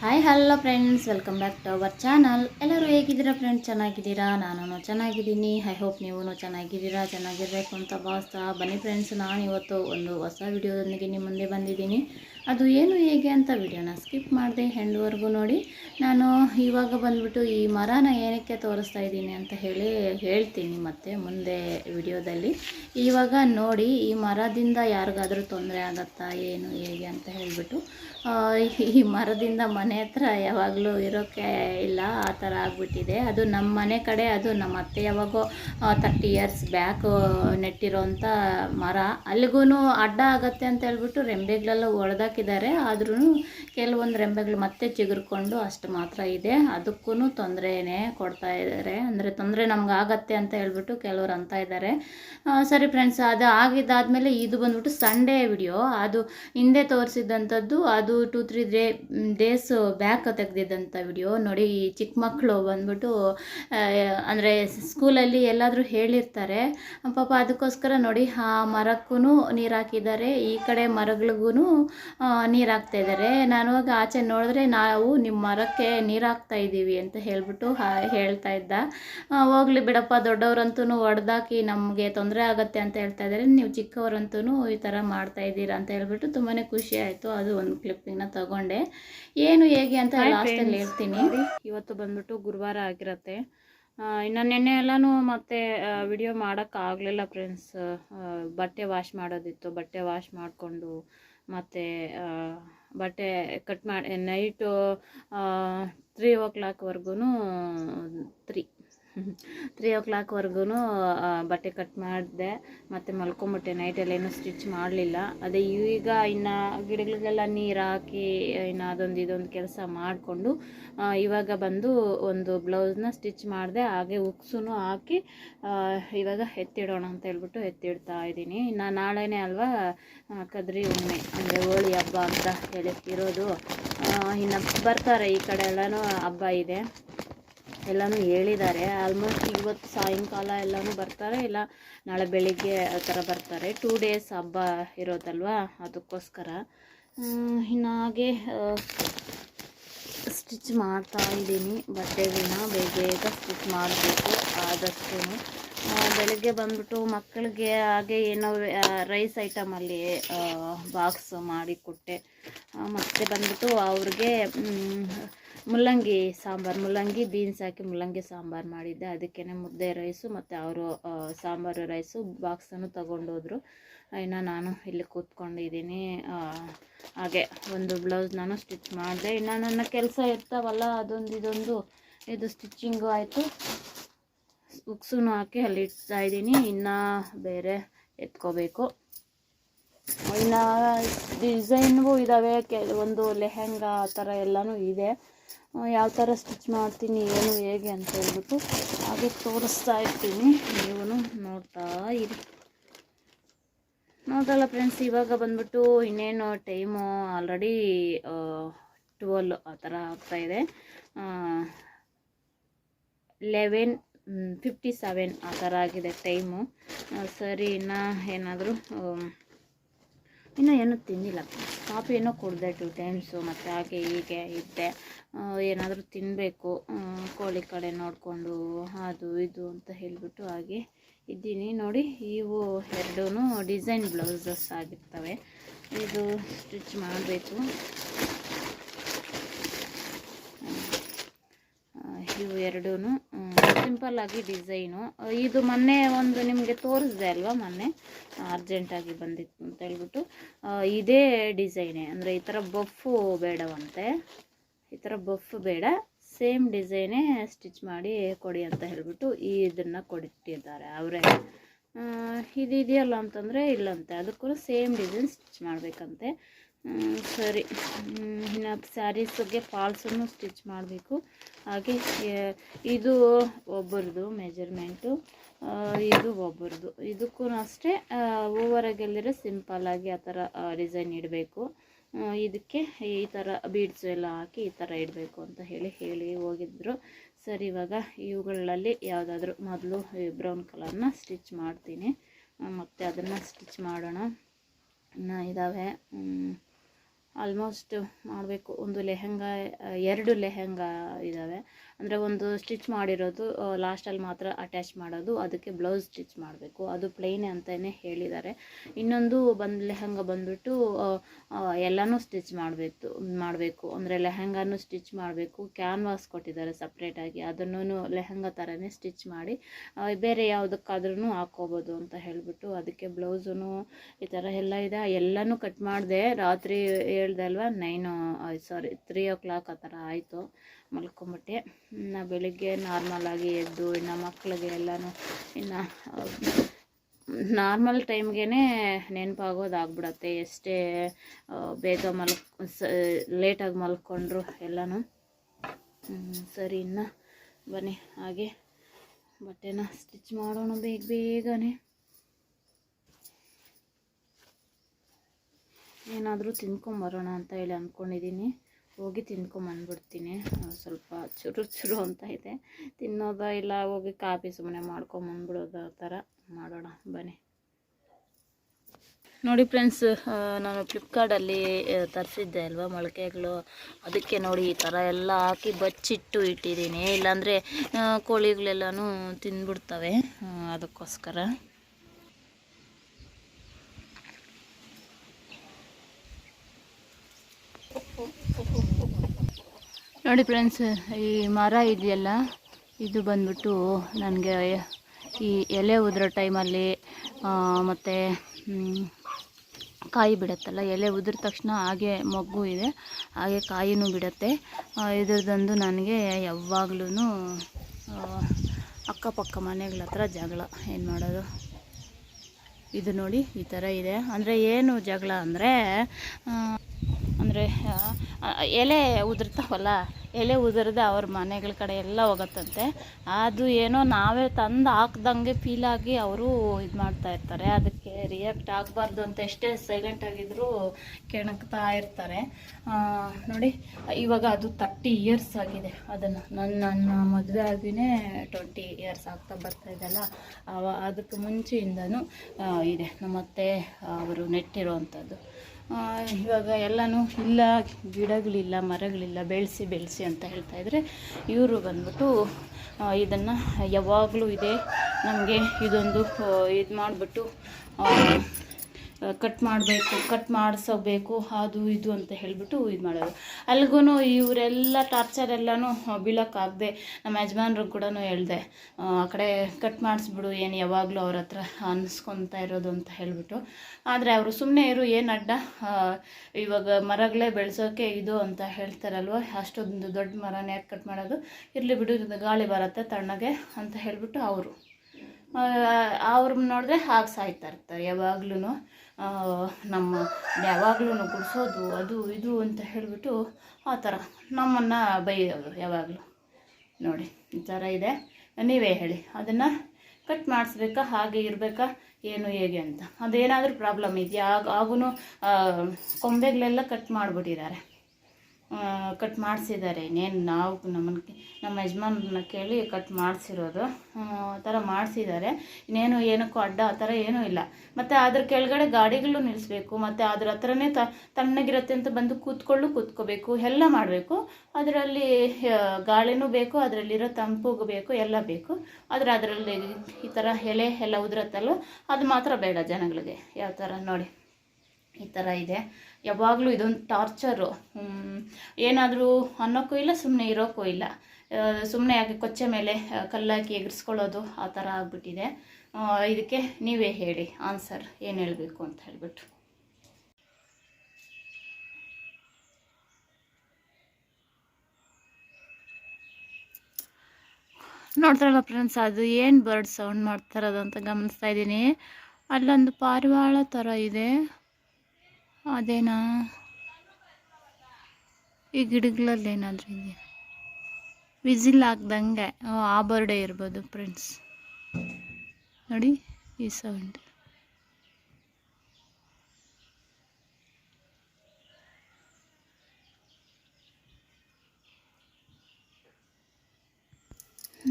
Hi hello friends welcome back to our channel ಎಲ್ಲರೂ ಹೇಗಿದ್ದೀರಾ friends ಚೆನ್ನಾಗಿದ್ದೀರಾ? ನಾನು ಚೆನ್ನಾಗಿದ್ದೀನಿ. ಐ ಹೋಪ್ ನೀವು ಚೆನ್ನಾಗಿದ್ದೀರಾ? ಚೆನ್ನಾಗಿರಬೇಕು ಅಂತ ಭಾವಿಸ್ತಾ ಬನ್ನಿ ಫ್ರೆಂಡ್ಸ್ ನಾನು ಇವತ್ತು ಒಂದು ಹೊಸ ವಿಡಿಯೋದೊಂದಿಗೆ ನಿಮ್ಮ ಮುಂದೆ ಬಂದಿದ್ದೀನಿ. ಅದು ಏನು ಹೇಗೆ ಅಂತ ವಿಡಿಯೋನ ಸ್ಕಿಪ್ ಮಾಡಿದೆ ಹೆಂಡ್ವರೆಗೂ ನೋಡಿ. ನಾನು ಇವಾಗ ಬಂದ್ಬಿಟ್ಟು ಈ ಮರನ ಏನಕ್ಕೆ ತೋರಿಸ್ತಾ ಇದ್ದೀನಿ ಅಂತ ಹೇಳಿ ಹೇಳ್ತೀನಿ ಮತ್ತೆ ಮುಂದೆ ವಿಡಿಯೋದಲ್ಲಿ. ಇವಾಗ ನೋಡಿ, ಈ ಮರದಿಂದ ಯಾರಿಗಾದರೂ ತೊಂದರೆ ಆಗತ್ತಾ, ಏನು, ಹೇಗೆ ಅಂತ ಹೇಳಿಬಿಟ್ಟು. ಈ ಮರದಿಂದ ಮನೆ ಹತ್ರ ಯಾವಾಗಲೂ ಇರೋಕ್ಕೆ ಇಲ್ಲ, ಆ ಥರ ಆಗಿಬಿಟ್ಟಿದೆ. ಅದು ನಮ್ಮ ಮನೆ ಕಡೆ, ಅದು ನಮ್ಮ ಅತ್ತೆ ಯಾವಾಗೋ ತರ್ಟಿ ಇಯರ್ಸ್ ಬ್ಯಾಕ್ ನೆಟ್ಟಿರೋಂಥ ಮರ. ಅಲ್ಲಿಗೂ ಅಡ್ಡ ಆಗತ್ತೆ ಅಂತ ಹೇಳ್ಬಿಟ್ಟು ರೆಂಬೆಗಳೆಲ್ಲ ಒಡೆದಾಕಿದ್ದಾರೆ ಆದ್ರೂ ಕೆಲವೊಂದು ರೆಂಬೆಗಳು ಮತ್ತೆ ಚಿಗುರ್ಕೊಂಡು ಅಷ್ಟು ಮಾತ್ರ ಇದೆ. ಅದಕ್ಕೂ ತೊಂದರೆನೇ ಕೊಡ್ತಾ ಇದ್ದಾರೆ ಅಂದರೆ ತೊಂದರೆ ನಮ್ಗೆ ಆಗತ್ತೆ ಅಂತ ಹೇಳ್ಬಿಟ್ಟು ಕೆಲವರು ಅಂತ ಇದ್ದಾರೆ ಸರಿ ಫ್ರೆಂಡ್ಸ್ ಅದು ಆಗಿದ್ದಾದಮೇಲೆ ಇದು ಬಂದ್ಬಿಟ್ಟು ಸಂಡೇ ವಿಡಿಯೋ ಅದು ಹಿಂದೆ ತೋರಿಸಿದಂಥದ್ದು ಅದು two three day days back ತೆಗೆದಿದ್ದಂಥ video ನೋಡಿ ಚಿಕ್ಕ ಮಕ್ಕಳು ಬಂದ್ಬಿಟ್ಟು ಅಂದರೆ ಸ್ಕೂಲಲ್ಲಿ ಎಲ್ಲಾದರೂ ಹೇಳಿರ್ತಾರೆ. ಪಾಪ ಅದಕ್ಕೋಸ್ಕರ ನೋಡಿ, ಆ ಮರಕ್ಕೂ ನೀರು ಹಾಕಿದ್ದಾರೆ. ಈ ಕಡೆ ಮರಗಳಿಗೂ ನೀರು ಹಾಕ್ತಾ ಇದ್ದಾರೆ ನಾನು ಆಚೆ ನೋಡಿದ್ರೆ ನಾವು ನಿಮ್ಮ ಮರಕ್ಕೆ ನೀರು ಹಾಕ್ತಾ ಇದ್ದೀವಿ ಅಂತ ಹೇಳ್ಬಿಟ್ಟು ಹೇಳ್ತಾ ಇದ್ದ. ಹೋಗ್ಲಿ ಬಿಡಪ್ಪ ದೊಡ್ಡವರಂತೂ ಹೊಡೆದಾಕಿ ನಮಗೆ ತೊಂದರೆ ಆಗುತ್ತೆ ಅಂತ ಹೇಳ್ತಾ ಇದ್ದಾರೆ ನೀವು ಚಿಕ್ಕವರಂತೂ ಈ ಥರ ಮಾಡ್ತಾ ಇದ್ದೀರಾ ಅಂತ ಹೇಳ್ಬಿಟ್ಟು ತುಂಬಾ ಖುಷಿ ಆಯಿತು. ಅದು ಒಂದು ಕ್ಲಿಪ್ಪಿಂಗ್ನ ತಗೊಂಡೆ. ಏನು ಹೇಗೆ ಅಂತ ಲಾಸ್ಟಲ್ಲಿ ಹೇಳ್ತೀನಿ. ಇವತ್ತು ಬಂದ್ಬಿಟ್ಟು ಗುರುವಾರ ಆಗಿರತ್ತೆ. ಇನ್ನು ನೆನ್ನೆ ಎಲ್ಲನೂ ಮತ್ತೆ ವಿಡಿಯೋ ಮಾಡೋಕ್ಕಾಗಲಿಲ್ಲ ಫ್ರೆಂಡ್ಸ್ ಬಟ್ಟೆ ವಾಶ್ ಮಾಡೋದಿತ್ತು. ಬಟ್ಟೆ ವಾಶ್ ಮಾಡಿಕೊಂಡು ಮತ್ತು ಬಟ್ಟೆ ಕಟ್ ಮಾಡಿ ನೈಟು ತ್ರೀ ಓ ಕ್ಲಾಕ್ವರೆಗೂ ತ್ರೀ ತ್ರೀ ಓ ಕ್ಲಾಕ್ವರೆಗೂ ಬಟ್ಟೆ ಕಟ್ ಮಾಡಿದೆ, ಮತ್ತು ಮಲ್ಕೊಂಬಿಟ್ಟೆ. ನೈಟಲ್ಲೇನು ಸ್ಟಿಚ್ ಮಾಡಲಿಲ್ಲ. ಅದೇ ಈಗ ಇನ್ನು ಗಿಡಗಳಿಗೆಲ್ಲ ನೀರು ಹಾಕಿ, ಇನ್ನು ಅದೊಂದು ಇದೊಂದು ಕೆಲಸ ಮಾಡಿಕೊಂಡು ಇವಾಗ ಬಂದು ಒಂದು ಬ್ಲೌಸ್ನ ಸ್ಟಿಚ್ ಮಾಡಿದೆ, ಹಾಗೆ ಉಕ್ಸೂ ಹಾಕಿ ಇವಾಗ ಎತ್ತಿಡೋಣ ಅಂತ ಹೇಳ್ಬಿಟ್ಟು ಎತ್ತಿಡ್ತಾ ಇದ್ದೀನಿ. ಇನ್ನು ನಾಳೆನೇ ಅಲ್ವಾ ಕದ್ರಿ ಹುಣ್ಣಿಮೆ ಅಂದರೆ ಹೋಳಿ ಹಬ್ಬ ಅಂತ ಹೇಳಿ ಇರೋದು ಇನ್ನು ಬರ್ತಾರೆ ಈ ಕಡೆ ಎಲ್ಲನೂ ಹಬ್ಬ ಇದೆ. ಎಲ್ಲನೂ ಹೇಳಿದ್ದಾರೆ ಆಲ್ಮೋಸ್ಟ್ ಇವತ್ತು ಸಾಯಂಕಾಲ ಎಲ್ಲನೂ ಬರ್ತಾರೆ. ಇಲ್ಲ ನಾಳೆ ಬೆಳಿಗ್ಗೆ ಆ ಥರ ಬರ್ತಾರೆ. ಟೂ ಡೇಸ್ ಹಬ್ಬ ಇರೋದಲ್ವಾ? ಅದಕ್ಕೋಸ್ಕರ. ಇನ್ನಾಗೆ ಸ್ಟಿಚ್ ಮಾಡ್ತಾ ಇದ್ದೀನಿ. ಬಟ್ಟೆಗಳನ್ನ ಬೇಗ ಬೇಗ ಸ್ಟಿಚ್ ಮಾಡಬೇಕು ಆದಷ್ಟು ಬೆಳಗ್ಗೆ ಬಂದ್ಬಿಟ್ಟು ಮಕ್ಕಳಿಗೆ ಹಾಗೆ ಏನೋ ರೈಸ್ ಐಟಮಲ್ಲಿ ಬಾಕ್ಸ್ ಮಾಡಿ ಕೊಟ್ಟೆ. ಆ, ಮತ್ತೆ ಬಂದ್ಬಿಟ್ಟು ಅವ್ರಿಗೆ ಮುಲ್ಲಂಗಿ ಸಾಂಬಾರು, ಮುಲ್ಲಂಗಿ ಬೀನ್ಸ್ ಹಾಕಿ ಮುಲ್ಲಂಗಿ ಸಾಂಬಾರು ಮಾಡಿದ್ದೆ. ಅದಕ್ಕೇ ಮುದ್ದೆ ರೈಸು ಮತ್ತು ಅವರು ಸಾಂಬಾರು ರೈಸು ಬಾಕ್ಸನ್ನು ತೊಗೊಂಡೋದ್ರು. ಇನ್ನು ನಾನು ಇಲ್ಲಿ ಕೂತ್ಕೊಂಡಿದ್ದೀನಿ. ಹಾಗೆ ಒಂದು ಬ್ಲೌಸ್ ನಾನು ಸ್ಟಿಚ್ ಮಾಡಿದೆ. ಇನ್ನು ನನ್ನ ಕೆಲಸ ಇರ್ತಾವಲ್ಲ, ಅದೊಂದು ಇದೊಂದು. ಇದು ಸ್ಟಿಚ್ಚಿಂಗು ಆಯಿತು. ಉಕ್ಸೂ ಹಾಕಿ ಅಲ್ಲಿ ಇಡ್ತಾ ಇದ್ದೀನಿ. ಇನ್ನು ಬೇರೆ ಎತ್ಕೋಬೇಕು. ಇನ್ನು ಡಿಸೈನ್ಗೂ ಇದ್ದಾವೆ ಕೆಲವೊಂದು ಲೆಹೆಂಗಾ ಆ ಥರ ಎಲ್ಲನೂ ಇದೆ. ಯಾವ ಥರ ಸ್ಟಿಚ್ ಮಾಡ್ತೀನಿ, ಏನು, ಹೇಗೆ ಅಂತ ಹೇಳ್ಬಿಟ್ಟು ಹಾಗೆ ತೋರಿಸ್ತಾ ಇರ್ತೀನಿ. ನೀವು ನೋಡ್ತಾ ಇರಿ. ನೋಡಲ್ಲ ಫ್ರೆಂಡ್ಸ್ ಇವಾಗ ಬಂದ್ಬಿಟ್ಟು ಇನ್ನೇನು ಟೈಮು ಆಲ್ರೆಡಿ ಟ್ವೆಲ್ ಆ ಥರ ಆಗ್ತಾಯಿದೆ ಲೆವೆನ್ ಫಿಫ್ಟಿ ಸೆವೆನ್ ಆ ಥರ ಆಗಿದೆ ಟೈಮು ಸರಿ, ಇನ್ನು ಏನಾದರೂ ಇನ್ನೂ ಏನೂ ತಿಂದಿಲ್ಲ ಕಾಫಿ ಏನೋ ಕುಡಿದೆ ಟು ಟೈಮ್ಸು ಮತ್ತು ಹಾಗೆ ಹೀಗೆ ಇದ್ದೆ. ಏನಾದರೂ ತಿನ್ನಬೇಕು ಕೋಳಿ ಕಡೆ ನೋಡಿಕೊಂಡು ಅದು ಇದು ಅಂತ ಹೇಳಿಬಿಟ್ಟು ಹಾಗೆ ಇದ್ದೀನಿ. ನೋಡಿ, ಇವು ಎರಡೂ ಡಿಸೈನ್ ಬ್ಲೌಸಸ್ ಆಗಿರ್ತವೆ. ಇದು ಸ್ಟಿಚ್ ಮಾಡಬೇಕು. ಇವು ಎರಡೂ ಸಿಂಪಲ್ಲಾಗಿ ಡಿಸೈನು ಇದು ಮೊನ್ನೆ ಒಂದು ನಿಮಗೆ ತೋರಿಸಿದೆ ಅಲ್ವಾ ಮೊನ್ನೆ? ಅರ್ಜೆಂಟಾಗಿ ಬಂದಿತ್ತು ಅಂತ ಹೇಳ್ಬಿಟ್ಟು. ಇದೇ ಡಿಸೈನೇ ಅಂದರೆ ಈ ಥರ ಬಫು ಬೇಡವಂತೆ. ಈ ಥರ ಬಫ್ ಬೇಡ. ಸೇಮ್ ಡಿಸೈನೇ ಸ್ಟಿಚ್ ಮಾಡಿ ಕೊಡಿ ಅಂತ ಹೇಳ್ಬಿಟ್ಟು ಈ ಇದನ್ನು ಕೊಡಿಟ್ಟಿದ್ದಾರೆ ಅವರೇ. ಇದು ಇದೆಯಲ್ಲ ಅಂತಂದರೆ ಇಲ್ಲಂತೆ. ಅದಕ್ಕೂ ಸೇಮ್ ಡಿಸೈನ್ ಸ್ಟಿಚ್ ಮಾಡಬೇಕಂತೆ. ಸರಿ. ಇನ್ನು ಇನ್ನು ಸ್ಯಾರೀಸ್ಗೆ ಫಾಲ್ಸನ್ನು ಸ್ಟಿಚ್ ಮಾಡಬೇಕು. ಹಾಗೆ ಇದು ಒಬ್ಬರದು ಮೆಜರ್ಮೆಂಟು ಇದು ಒಬ್ಬರದು. ಇದಕ್ಕೂ ಅಷ್ಟೇ ಓವರಾಗೆಲ್ಲಿರೋ ಸಿಂಪಲ್ಲಾಗಿ ಆ ಥರ ಡಿಸೈನ್ ಇಡಬೇಕು. ಇದಕ್ಕೆ ಈ ಥರ ಬೀಡ್ಸು ಎಲ್ಲ ಹಾಕಿ ಈ ಥರ ಇಡಬೇಕು ಅಂತ ಹೇಳಿ ಹೇಳಿ ಹೋಗಿದ್ರು. ಸರಿ, ಇವಾಗ ಇವುಗಳಲ್ಲಿ ಯಾವುದಾದ್ರೂ ಮೊದಲು ಬ್ರೌನ್ ಕಲರ್ನ ಸ್ಟಿಚ್ ಮಾಡ್ತೀನಿ. ಮತ್ತು ಅದನ್ನು ಸ್ಟಿಚ್ ಮಾಡೋಣ. ಇನ್ನು ಇದ್ದಾವೆ ಆಲ್ಮೋಸ್ಟ್ ಮಾಡಬೇಕು. ಒಂದು ಲೆಹೆಂಗಾ ಎರಡು ಲೆಹೆಂಗಾ ಇದ್ದಾವೆ ಅಂದರೆ ಒಂದು ಸ್ಟಿಚ್ ಮಾಡಿರೋದು ಲಾಸ್ಟಲ್ಲಿ ಮಾತ್ರ ಅಟ್ಯಾಚ್ ಮಾಡೋದು, ಅದಕ್ಕೆ ಬ್ಲೌಸ್ ಸ್ಟಿಚ್ ಮಾಡಬೇಕು. ಅದು ಪ್ಲೇನ್ ಅಂತಲೇ ಹೇಳಿದ್ದಾರೆ. ಇನ್ನೊಂದು ಬಂದು, ಲೆಹಂಗ ಬಂದುಬಿಟ್ಟು ಎಲ್ಲನೂ ಸ್ಟಿಚ್ ಮಾಡಬೇಕು ಮಾಡಬೇಕು. ಅಂದರೆ ಲೆಹಂಗಾನು ಸ್ಟಿಚ್ ಮಾಡಬೇಕು ಕ್ಯಾನ್ವಾಸ್ ಕೊಟ್ಟಿದ್ದಾರೆ ಸಪ್ರೇಟಾಗಿ ಅದನ್ನು ಲೆಹಂಗ ಥರನೇ ಸ್ಟಿಚ್ ಮಾಡಿ ಬೇರೆ ಯಾವುದಕ್ಕಾದ್ರೂ ಹಾಕ್ಕೋಬೋದು ಅಂತ ಹೇಳಿಬಿಟ್ಟು, ಅದಕ್ಕೆ ಬ್ಲೌಸೂ ಈ ಥರ ಎಲ್ಲ ಇದೆ. ಎಲ್ಲನೂ ಕಟ್ ಮಾಡಿದೆ. ರಾತ್ರಿ ಹೇಳ್ದೆ ಅಲ್ವಾ nine sorry three o'clock ಆ ಥರ ಆಯಿತು. ಮಲ್ಕೊಂಬಿಟ್ಟೆ. ಇನ್ನು ಬೆಳಿಗ್ಗೆ ನಾರ್ಮಲಾಗಿ ಎದ್ದು, ಇನ್ನು ಮಕ್ಕಳಿಗೆ ಎಲ್ಲನೂ ಇನ್ನು ನಾರ್ಮಲ್ ಟೈಮ್ಗೆ ನೆನಪಾಗೋದು ಆಗ್ಬಿಡತ್ತೆ ಎಷ್ಟೇ ಬೇಗ ಮಲ್ಕ್, ಸ ಲೇಟಾಗಿ ಮಲ್ಕೊಂಡ್ರು ಎಲ್ಲನೂ. ಸರಿ ಇನ್ನು ಬನ್ನಿ ಹಾಗೆ. ಬಟ್ಟೆನ ಸ್ಟಿಚ್ ಮಾಡೋಣ ಬೇಗ ಬೇಗನೆ. ಏನಾದರೂ ತಿನ್ಕೊಂಬರೋಣ ಅಂತ ಹೇಳಿ ಅಂದ್ಕೊಂಡಿದ್ದೀನಿ ಹೋಗಿ ತಿನ್ಕೊಂಬಂದ್ಬಿಡ್ತೀನಿ ಸ್ವಲ್ಪ ಚುರು ಚುರು ಅಂತ ಇದೆ. ತಿನ್ನೋದ ಇಲ್ಲ, ಹೋಗಿ ಕಾಫಿ ಸುಮ್ಮನೆ ಮಾಡ್ಕೊಂಬಂದ್ಬಿಡೋದು ಆ ಥರ ಮಾಡೋಣ, ಬನ್ನಿ. ನೋಡಿ ಫ್ರೆಂಡ್ಸ್ ನಾನು ಫ್ಲಿಪ್ಕಾರ್ಟಲ್ಲಿ ತರಿಸಿದ್ದೆ ಅಲ್ವಾ ಮೊಳಕೆಗಳು. ಅದಕ್ಕೆ ನೋಡಿ ಈ ಥರ ಎಲ್ಲ ಹಾಕಿ ಬಚ್ಚಿಟ್ಟು ಇಟ್ಟಿದ್ದೀನಿ. ಇಲ್ಲಾಂದರೆ ಕೋಳಿಗಳೆಲ್ಲನೂ ತಿಂದ್ಬಿಡ್ತವೆ. ಅದಕ್ಕೋಸ್ಕರ. ನೋಡಿ ಫ್ರೆಂಡ್ಸ್, ಈ ಮರ ಇದೆಯಲ್ಲ, ಇದು ಬಂದ್ಬಿಟ್ಟು ನನಗೆ ಈ ಎಲೆ ಉದುರೋ ಟೈಮಲ್ಲಿ ಮತ್ತು ಕಾಯಿ ಬಿಡುತ್ತಲ್ಲ, ಎಲೆ ಉದುರ ತಕ್ಷಣ ಹಾಗೆ ಮೊಗ್ಗು ಇದೆ, ಹಾಗೆ ಕಾಯಿನೂ ಬಿಡುತ್ತೆ. ಇದ್ರದ್ದೊಂದು ನನಗೆ ಯಾವಾಗ್ಲೂ ಅಕ್ಕಪಕ್ಕ ಮನೆಗಳ ಹತ್ರ ಜಗಳ, ಏನು ಮಾಡೋದು? ಇದು ನೋಡಿ, ಈ ಥರ ಇದೆ. ಅಂದರೆ ಏನು ಜಗಳ ಅಂದರೆ ಅಂದರೆ ಎಲೆ ಉದುರ್ತಾವಲ್ಲ, ಎಲೆ ಉದುರ್ದೆ ಅವ್ರ ಮನೆಗಳ ಕಡೆ ಎಲ್ಲ ಹೋಗತ್ತಂತೆ. ಅದು ಏನೋ ನಾವೇ ತಂದು ಹಾಕ್ದಂಗೆ ಫೀಲ್ ಆಗಿ ಅವರು ಇದು ಮಾಡ್ತಾ ಇರ್ತಾರೆ. ಅದಕ್ಕೆ ರಿಯಾಕ್ಟ್ ಆಗಬಾರ್ದು ಅಂತ ಎಷ್ಟೇ ಸೈಲೆಂಟ್ ಆಗಿದ್ರು ಕೆಣಕ್ತಾ ಇರ್ತಾರೆ. ನೋಡಿ, ಇವಾಗ ಅದು ತರ್ಟಿ ಇಯರ್ಸ್ ಆಗಿದೆ. ಅದನ್ನು ನನ್ನ ನನ್ನ ಮದುವೆ ಆಗಿನೇ ಟ್ವೆಂಟಿ ಇಯರ್ಸ್ ಆಗ್ತಾ ಬರ್ತಾ ಇದೆಲ್ಲ ಅವ, ಅದಕ್ಕೆ ಮುಂಚೆಯಿಂದನೂ ಇದೆ. ನಮ್ಮತ್ತೆ ಅವರು ನೆಟ್ಟಿರುವಂಥದ್ದು ಇವಾಗ ಎಲ್ಲನೂ ಇಲ್ಲ, ಗಿಡಗಳಿಲ್ಲ, ಮರಗಳಿಲ್ಲ, ಬೆಳೆಸಿ ಬೆಳೆಸಿ ಅಂತ ಹೇಳ್ತಾ ಇದ್ದರೆ ಇವರು ಬಂದ್ಬಿಟ್ಟು ಇದನ್ನು ಯಾವಾಗಲೂ ಇದೆ. ನಮಗೆ ಇದೊಂದು ಇದು ಮಾಡಿಬಿಟ್ಟು ಕಟ್ ಮಾಡಬೇಕು ಕಟ್ ಮಾಡಿಸಬೇಕು ಅದು ಇದು ಅಂತ ಹೇಳಿಬಿಟ್ಟು ಇದು ಮಾಡೋದು. ಅಲ್ಲಿಗೂ ಇವರೆಲ್ಲ ಟಾರ್ಚರ್ ಎಲ್ಲನೂ ಬೀಳೋಕ್ಕಾಗದೆ ನಮ್ಮ ಯಜಮಾನ್ರು ಕೂಡ ಹೇಳಿದೆ, ಆ ಕಡೆ ಕಟ್ ಮಾಡಿಸ್ಬಿಡು, ಏನು ಯಾವಾಗಲೂ ಅವ್ರ ಹತ್ರ ಅನ್ನಿಸ್ಕೊತಾ ಇರೋದು ಅಂತ ಹೇಳಿಬಿಟ್ಟು. ಆದರೆ ಅವರು ಸುಮ್ಮನೆ ಇರು, ಏನು ಅಡ್ಡ? ಇವಾಗ ಮರಗಳೇ ಬೆಳೆಸೋಕೆ ಇದು ಅಂತ ಹೇಳ್ತಾರಲ್ವ, ಅಷ್ಟೊಂದು ದೊಡ್ಡ ಮರನ ಯಾಕೆ ಕಟ್ ಮಾಡೋದು? ಇರಲಿ ಬಿಡು ಗಾಳಿ ಬರುತ್ತೆ ತಣ್ಣಗೆ ಅಂತ ಹೇಳಿಬಿಟ್ಟು ಅವರು. ಅವ್ರನ್ನ ನೋಡಿದ್ರೆ ಹಾಗೆ ಸಾಯ್ತಾ ಇರ್ತಾರೆ ಯಾವಾಗ್ಲೂ ನಮ್ಮ ಯಾವಾಗ್ಲೂ ಗುಡಿಸೋದು ಅದು ಇದು ಅಂತ ಹೇಳಿಬಿಟ್ಟು ಆ ಥರ ನಮ್ಮನ್ನು ಬೈಯೋರು ಯಾವಾಗಲೂ. ನೋಡಿ, ಈ ಥರ ಇದೆ. ನೀವೇ ಹೇಳಿ, ಅದನ್ನು ಕಟ್ ಮಾಡಿಸ್ಬೇಕಾ, ಹಾಗೆ ಇರಬೇಕಾ, ಏನು, ಹೇಗೆ ಅಂತ. ಅದೇನಾದರೂ ಪ್ರಾಬ್ಲಮ್ ಇದೆಯಾ? ಆಗ ಆಗೂ ಕೊಂಬೆಗಳೆಲ್ಲ ಕಟ್ ಮಾಡಿಬಿಟ್ಟಿದ್ದಾರೆ. ಕಟ್ ಮಾಡಿಸಿದ್ದಾರೆ. ಇನ್ನೇನು ನಾವು ನಮ್ಮನ್ನು ನಮ್ಮ ಯಜಮಾನ್ನ ಕೇಳಿ ಕಟ್ ಮಾಡಿಸಿರೋದು. ಆ ಥರ ಮಾಡಿಸಿದ್ದಾರೆ. ಇನ್ನೇನು ಏನಕ್ಕೂ ಅಡ್ಡ ಆ ಥರ ಏನೂ ಇಲ್ಲ. ಮತ್ತು ಅದ್ರ ಕೆಳಗಡೆ ಗಾಡಿಗಳು ನಿಲ್ಲಿಸ್ಬೇಕು ಮತ್ತು ಅದ್ರ ಹತ್ರನೇ ತ, ತಣ್ಣಗಿರುತ್ತೆ ಅಂತ ಬಂದು ಕೂತ್ಕೊಳ್ಳು, ಕೂತ್ಕೋಬೇಕು. ಎಲ್ಲ ಮಾಡಬೇಕು. ಅದರಲ್ಲಿ ಗಾಳಿನೂ ಬೇಕು, ಅದರಲ್ಲಿರೋ ತಂಪು ಬೇಕು, ಎಲ್ಲ ಬೇಕು. ಆದರೆ ಅದರಲ್ಲಿ ಈ ಥರ ಎಲೆ ಎಲ್ಲ ಉದುರತ್ತಲ್ಲೋ ಅದು ಮಾತ್ರ ಬೇಡ ಜನಗಳಿಗೆ. ಯಾವ ಥರ ನೋಡಿ. ಈ ಥರ ಇದೆ. ಯಾವಾಗಲೂ ಇದೊಂದು ಟಾರ್ಚರು ಏನಾದರೂ ಅನ್ನೋಕ್ಕೂ ಇಲ್ಲ ಸುಮ್ಮನೆ ಇರೋಕ್ಕೂ ಇಲ್ಲ. ಸುಮ್ಮನೆ ಯಾಕೆ ಕೊಚ್ಚೆ ಮೇಲೆ ಕಲ್ಲಾಕಿ ಎಗರಿಸ್ಕೊಳ್ಳೋದು ಆ ಥರ ಆಗ್ಬಿಟ್ಟಿದೆ. ಇದಕ್ಕೆ ನೀವೇ ಹೇಳಿ ಆನ್ಸರ್ ಏನು ಹೇಳಬೇಕು ಅಂತ ಹೇಳ್ಬಿಟ್ಟು. ನೋಡ್ತಾರಲ್ಲ ಫ್ರೆಂಡ್ಸ್ ಅದು ಏನು ಬರ್ಡ್ ಸೌಂಡ್ ಮಾಡ್ತಾರದು ಅಂತ ಗಮನಿಸ್ತಾ ಇದ್ದೀನಿ. ಅಲ್ಲೊಂದು ಪಾರಿವಾಳ ಥರ ಇದೆ. ಅದೇನಾ? ಈ ಗಿಡಗಳಲ್ಲಿ ಏನಾದರೂ ಇದೆಯಾ? ವಿಸಿಲ್ ಹಾಕ್ದಂಗೆ ಆ ಬರ್ಡೇ ಇರ್ಬೋದು ಫ್ರೆಂಡ್ಸ್ ನೋಡಿ ಈ ಸೌಂಡ್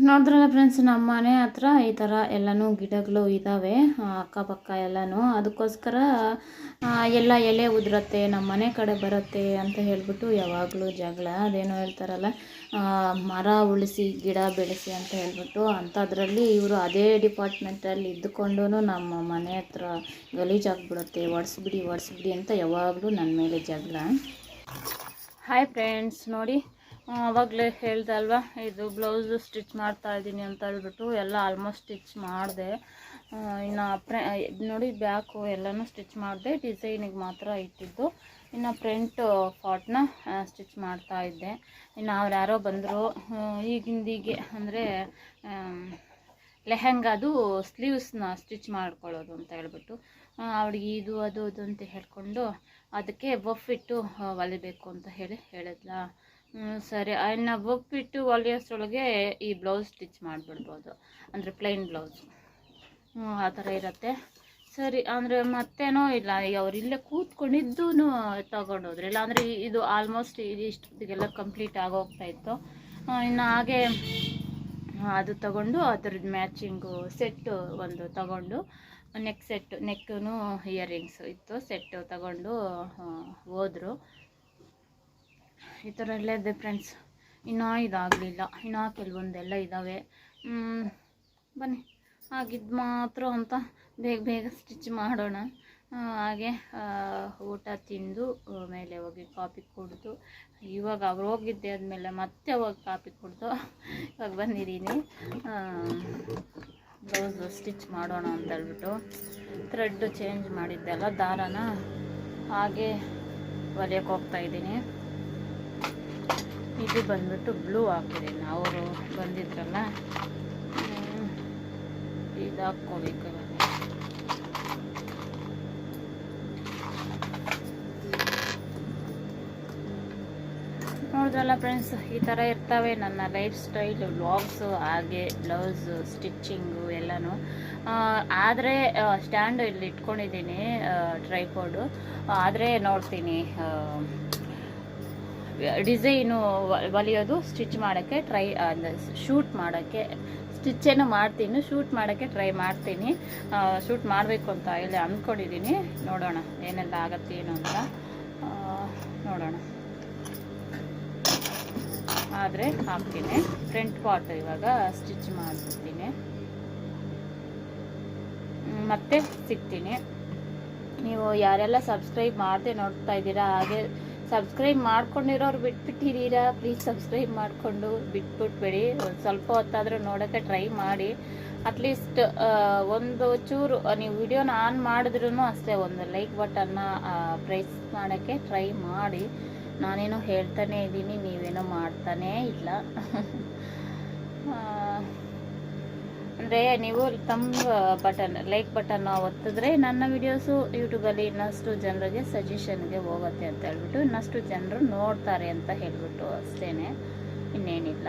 ನೋಡಿದ್ರಲ್ಲ ಫ್ರೆಂಡ್ಸ್ ನಮ್ಮ ಮನೆ ಹತ್ರ ಈ ಥರ ಎಲ್ಲನೂ ಗಿಡಗಳು ಇದ್ದಾವೆ ಅಕ್ಕಪಕ್ಕ ಎಲ್ಲನೂ. ಅದಕ್ಕೋಸ್ಕರ ಎಲ್ಲ ಎಲೆ ಉದುರತ್ತೆ ನಮ್ಮ ಮನೆ ಕಡೆ ಬರುತ್ತೆ ಅಂತ ಹೇಳ್ಬಿಟ್ಟು ಯಾವಾಗಲೂ ಜಗಳ. ಅದೇನೋ ಹೇಳ್ತಾರಲ್ಲ ಮರ ಉಳಿಸಿ, ಗಿಡ ಬೆಳೆಸಿ ಅಂತ ಹೇಳ್ಬಿಟ್ಟು ಅಂಥದ್ರಲ್ಲಿ ಇವರು ಅದೇ ಡಿಪಾರ್ಟ್ಮೆಂಟಲ್ಲಿ ಇದ್ದುಕೊಂಡು ನಮ್ಮ ಮನೆ ಹತ್ರ ಗಲೀಜಾಗ್ಬಿಡುತ್ತೆ ಒಡಿಸ್ಬಿಡಿ ಒಡಿಸ್ಬಿಡಿ ಅಂತ ಯಾವಾಗಲೂ ನನ್ನ ಮೇಲೆ ಜಗಳ. ಹಾಯ್ ಫ್ರೆಂಡ್ಸ್ ನೋಡಿ ಆವಾಗಲೇ ಹೇಳ್ದೆ ಅಲ್ವಾ ಇದು ಬ್ಲೌಸು ಸ್ಟಿಚ್ ಮಾಡ್ತಾ ಇದ್ದೀನಿ ಅಂತ ಹೇಳ್ಬಿಟ್ಟು ಎಲ್ಲ ಆಲ್ಮೋಸ್ಟ್ ಸ್ಟಿಚ್ ಮಾಡಿದೆ. ಇನ್ನು ಪ್ರೆ ನೋಡಿ ಬ್ಯಾಕು ಎಲ್ಲನೂ ಸ್ಟಿಚ್ ಮಾಡಿದೆ ಡಿಸೈನಿಗೆ ಮಾತ್ರ ಇಟ್ಟಿದ್ದು. ಇನ್ನು ಫ್ರಂಟ್ ಫಾಟ್ನ ಸ್ಟಿಚ್ ಮಾಡ್ತಾ ಇದ್ದೆ. ಇನ್ನು ಅವ್ರು ಯಾರೋ ಬಂದರು ಈಗಿಂದೀಗೆ ಅಂದರೆ ಲೆಹೆಂಗಾದು ಸ್ಲೀವ್ಸ್ನ ಸ್ಟಿಚ್ ಮಾಡ್ಕೊಳ್ಳೋದು ಅಂತ ಹೇಳ್ಬಿಟ್ಟು ಅವಳಿಗೆ ಇದು, ಅದು ಅದು ಅಂತ ಹೇಳ್ಕೊಂಡು ಅದಕ್ಕೆ ಬೊಫಿಟ್ಟು ಹೊಲಿಬೇಕು ಅಂತ ಹೇಳಿ ಹೇಳಿದ್ಲ. ಸರಿ. ಇನ್ನು ಒಪ್ಪಿಟ್ಟು ಹೊಲಿಯೋಷ್ಟ್ರೊಳಗೆ ಈ ಬ್ಲೌಸ್ ಸ್ಟಿಚ್ ಮಾಡಿಬಿಡ್ಬೋದು. ಅಂದರೆ ಪ್ಲೈನ್ ಬ್ಲೌಸ್. ಆ ಥರ ಇರುತ್ತೆ. ಸರಿ, ಅಂದರೆ ಮತ್ತೇನೋ ಇಲ್ಲ. ಅವ್ರು ಇಲ್ಲೇ ಕೂತ್ಕೊಂಡಿದ್ದು ತಗೊಂಡೋದ್ರು. ಇಲ್ಲ ಅಂದರೆ ಇದು ಆಲ್ಮೋಸ್ಟ್ ಇಷ್ಟೊತ್ತಿಗೆಲ್ಲ ಕಂಪ್ಲೀಟ್ ಆಗೋಗ್ತಾ ಇತ್ತು. ಇನ್ನು ಹಾಗೆ ಅದು ತಗೊಂಡು ಅದ್ರದ್ದು ಮ್ಯಾಚಿಂಗು ಸೆಟ್ಟು ಒಂದು ತಗೊಂಡು ನೆಕ್ ಸೆಟ್ಟು ನೆಕ್ಕೂ ಇಯರಿಂಗ್ಸ್ ಇತ್ತು. ಸೆಟ್ಟು ತಗೊಂಡು ಹೋದ್ರು. ಈ ಥರ ಎಲ್ಲ ಇದೆ ಫ್ರೆಂಡ್ಸ್ ಇನ್ನೂ ಇದಾಗಲಿಲ್ಲ. ಇನ್ನೂ ಕೆಲವೊಂದೆಲ್ಲ ಇದ್ದಾವೆ ಬನ್ನಿ. ಆಗಿದ್ದು ಮಾತ್ರ ಅಂತ ಬೇಗ ಬೇಗ ಸ್ಟಿಚ್ ಮಾಡೋಣ. ಹಾಗೆ ಊಟ ತಿಂದು ಮೇಲೆ ಹೋಗಿ ಕಾಫಿ ಕುಡಿದು, ಇವಾಗ ಅವ್ರು ಹೋಗಿದ್ದೆ ಆದಮೇಲೆ ಮತ್ತೆ ಹೋಗಿ ಕಾಫಿ ಕುಡಿದು. ಇವಾಗ ಬಂದಿದ್ದೀನಿ. ಬ್ಲೌಸ್ ಸ್ಟಿಚ್ ಮಾಡೋಣ ಅಂತ ಹೇಳ್ಬಿಟ್ಟು ಥ್ರೆಡ್ ಚೇಂಜ್ ಮಾಡಿದ್ದೆಲ್ಲ ದಾರನ? ಹಾಗೆ ಹೊಲಿಯೋಕೆ ಹೋಗ್ತಾ ಇದ್ದೀನಿ. ಇದು ಬಂದ್ಬಿಟ್ಟು ಬ್ಲೂ ಹಾಕಿದ್ದೀನಿ ಅವರು ಬಂದಿದ್ರಲ್ಲ ಇದು ಹಾಕ್ಕೋಬೇಕು ನೋಡಿದ್ರಲ್ಲ ಫ್ರೆಂಡ್ಸ್ ಈ ಥರ ಇರ್ತವೆ ನನ್ನ ಲೈಫ್ ಸ್ಟೈಲ್, ವ್ಲಾಗ್ಸು, ಹಾಗೆ ಬ್ಲೌಸು, ಸ್ಟಿಚ್ಚಿಂಗು ಎಲ್ಲನೂ. ಆದರೆ ಸ್ಟ್ಯಾಂಡು ಇಲ್ಲಿ ಇಟ್ಕೊಂಡಿದ್ದೀನಿ ಟ್ರೈಪೋರ್ಡು ಆದರೆ ನೋಡ್ತೀನಿ ಡಿಸೈನು ಹೊಲಿಯೋದು ಸ್ಟಿಚ್ ಮಾಡೋಕ್ಕೆ ಟ್ರೈ ಶೂಟ್ ಮಾಡೋಕ್ಕೆ ಸ್ಟಿಚ್ಚೇನು ಮಾಡ್ತೀನಿ, ಶೂಟ್ ಮಾಡೋಕ್ಕೆ ಟ್ರೈ ಮಾಡ್ತೀನಿ. ಶೂಟ್ ಮಾಡಬೇಕು ಅಂತ ಇಲ್ಲಿ ಅಂದ್ಕೊಂಡಿದ್ದೀನಿ. ನೋಡೋಣ ಏನೆಲ್ಲ ಆಗತ್ತೆ ಏನು ಅಂತ. ನೋಡೋಣ. ಆದರೆ ಹಾಕ್ತೀನಿ. ಫ್ರಂಟ್ ಪಾರ್ಟ್ ಇವಾಗ ಸ್ಟಿಚ್ ಮಾಡ್ತೀನಿ ಮತ್ತೆ ಸಿಗ್ತೀನಿ. ನೀವು ಯಾರೆಲ್ಲ ಸಬ್ಸ್ಕ್ರೈಬ್ ಮಾಡದೆ ನೋಡ್ತಾ ಇದ್ದೀರಾ, ಹಾಗೆ ಸಬ್ಸ್ಕ್ರೈಬ್ ಮಾಡ್ಕೊಂಡಿರೋರು ಬಿಟ್ಬಿಟ್ಟಿದ್ದೀರಾ? ಪ್ಲೀಸ್ ಸಬ್ಸ್ಕ್ರೈಬ್ ಮಾಡಿಕೊಂಡು ಬಿಟ್ಬಿಟ್ಬೇಡಿ. ಒಂದು ಸ್ವಲ್ಪ ಹೊತ್ತಾದರೂ ನೋಡೋಕ್ಕೆ ಟ್ರೈ ಮಾಡಿ. ಅಟ್ಲೀಸ್ಟ್ ಒಂದು ಚೂರು ನೀವು ವಿಡಿಯೋನ ಆನ್ ಮಾಡಿದ್ರೂ ಅಷ್ಟೇ, ಒಂದು ಲೈಕ್ ಬಟನ್ನ ಪ್ರೆಸ್ ಮಾಡೋಕ್ಕೆ ಟ್ರೈ ಮಾಡಿ. ನಾನೇನೋ ಹೇಳ್ತಾನೆ ಇದ್ದೀನಿ, ನೀವೇನೋ ಮಾಡ್ತಾನೇ ಇಲ್ಲ. ಅಂದರೆ ನೀವು ತಮ್ಮ ಬಟನ್ ಲೈಕ್ ಬಟನ್ ಒತ್ತಿದ್ರೆ ನನ್ನ ವಿಡಿಯೋಸು ಯೂಟ್ಯೂಬಲ್ಲಿ ಇನ್ನಷ್ಟು ಜನರಿಗೆ ಸಜೆಷನ್ಗೆ ಹೋಗುತ್ತೆ ಅಂತ ಹೇಳ್ಬಿಟ್ಟು ಇನ್ನಷ್ಟು ಜನರು ನೋಡ್ತಾರೆ ಅಂತ ಹೇಳ್ಬಿಟ್ಟು ಅಷ್ಟೇ ಇನ್ನೇನಿಲ್ಲ.